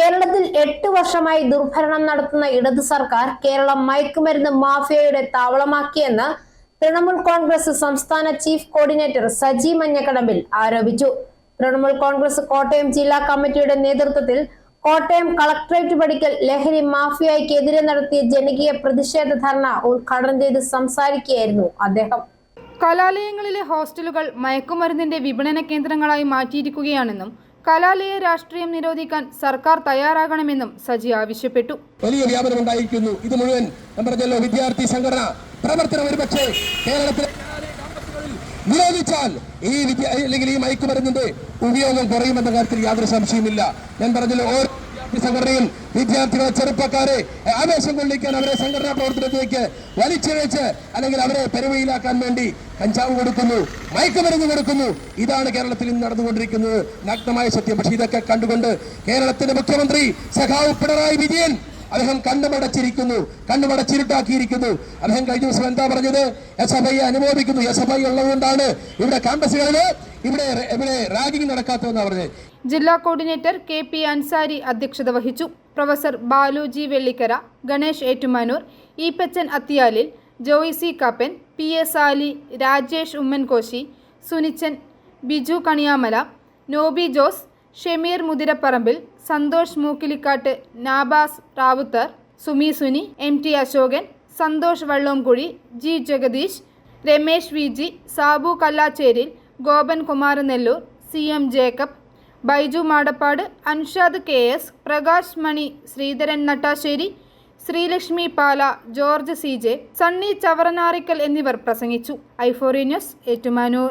കേരളത്തിൽ എട്ട് വർഷമായി ദുർഭരണം നടത്തുന്ന ഇടത് സർക്കാർ കേരളം മയക്കുമരുന്ന് മാഫിയയുടെ താവളമാക്കിയെന്ന് തൃണമൂൽ കോൺഗ്രസ് സംസ്ഥാന ചീഫ് കോർഡിനേറ്റർ സജി മഞ്ഞക്കടമ്പിൽ ആരോപിച്ചു. തൃണമൂൽ കോൺഗ്രസ് കോട്ടയം ജില്ലാ കമ്മിറ്റിയുടെ നേതൃത്വത്തിൽ കോട്ടയം കളക്ടറേറ്റ് പടിക്കൽ ലഹരി മാഫിയയ്ക്കെതിരെ നടത്തിയ ജനകീയ പ്രതിഷേധ ധർണ ഉദ്ഘാടനം ചെയ്ത് സംസാരിക്കുകയായിരുന്നു അദ്ദേഹം. കലാലയങ്ങളിലെ ഹോസ്റ്റലുകൾ മയക്കുമരുന്നിന്റെ വിപണന കേന്ദ്രങ്ങളായി മാറ്റിയിരിക്കുകയാണെന്നും കലാലയ രാഷ്ട്രീയം നിരോധിക്കാൻ സർക്കാർ തയ്യാറാകണമെന്നും സജി ആവശ്യപ്പെട്ടു. വലിയ വ്യാപനം ഉണ്ടായിരിക്കുന്നു. ഇത് മുഴുവൻ വിദ്യാർത്ഥി സംഘടന പ്രവർത്തനം ഒരുപക്ഷെ കേരളത്തിലെ നിരോധിച്ചാൽ ഈ വിദ്യ അല്ലെങ്കിൽ ഈ മയക്കുമരുന്നിന്റെ ഉപയോഗം കുറയുമെന്ന കാര്യത്തിൽ യാതൊരു സംശയമില്ല ഞാൻ പറഞ്ഞല്ലോ ഓരോ വിദ്യാർത്ഥി സംഘടനയിൽ വിദ്യാർത്ഥികളെ ചെറുപ്പക്കാരെ ആവേശം കൊള്ളിക്കാൻ അവരെ സംഘടനാ പ്രവർത്തനത്തിലേക്ക് വലിച്ചിഴച്ച് അല്ലെങ്കിൽ അവരെ പെരുവയിലാക്കാൻ വേണ്ടി കഞ്ചാവ് കൊടുക്കുന്നു മയക്കുമരുന്ന് കൊടുക്കുന്നു. ഇതാണ് കേരളത്തിൽ ഇന്ന് നടന്നുകൊണ്ടിരിക്കുന്നത്. നഗ്നമായ സത്യം. പക്ഷേ ഇതൊക്കെ കണ്ടുകൊണ്ട് കേരളത്തിന്റെ മുഖ്യമന്ത്രി സഖാവ് പിണറായി വിജയൻ അദ്ദേഹം കണ്ണുമടച്ചിരിക്കുന്നു കണ്ണുമടച്ചിരുട്ടാക്കിയിരിക്കുന്നു. അദ്ദേഹം കഴിഞ്ഞ ദിവസം എന്താ പറഞ്ഞത്? എസ് എഫ് ഐ അനുമോദിക്കുന്നു. എസ് എഫ് ഐ ഉള്ളതുകൊണ്ടാണ് ഇവിടെ ക്യാമ്പസുകളിൽ ഇവിടെ ഇവിടെ റാഗിംഗ് നടക്കാത്തതെന്നാണ് പറഞ്ഞത്. ജില്ലാ കോർഡിനേറ്റർ കെ പി അൻസാരി അധ്യക്ഷത വഹിച്ചു. Professor Baluji Vellikkara Ganesh Ettumanoor Eappachan Pechan Athiyalil Joy C Kappan P S Ali Rajesh Ummankoshy Sunichan Biju Kaniyamala Nobi Jose Shemeer Muthiraparambil Santhosh Mookkilikkattu Nabas Ravuthar Sumi Suni M T Ashokan Santhosh Vallomkuzhy G Jagadish Ramesh V G Sabu Kallacheril Gopan Kumaranelloor C M Jacob Baiju Madappadu Anshad K S Prakash Mani Sreedharan Nattassery Sreelakshmi Pala George C J Sunny Chavaranarickal എന്നിവർ പ്രസംഗിച്ചു. ഐഫോറി news Ettumanoor.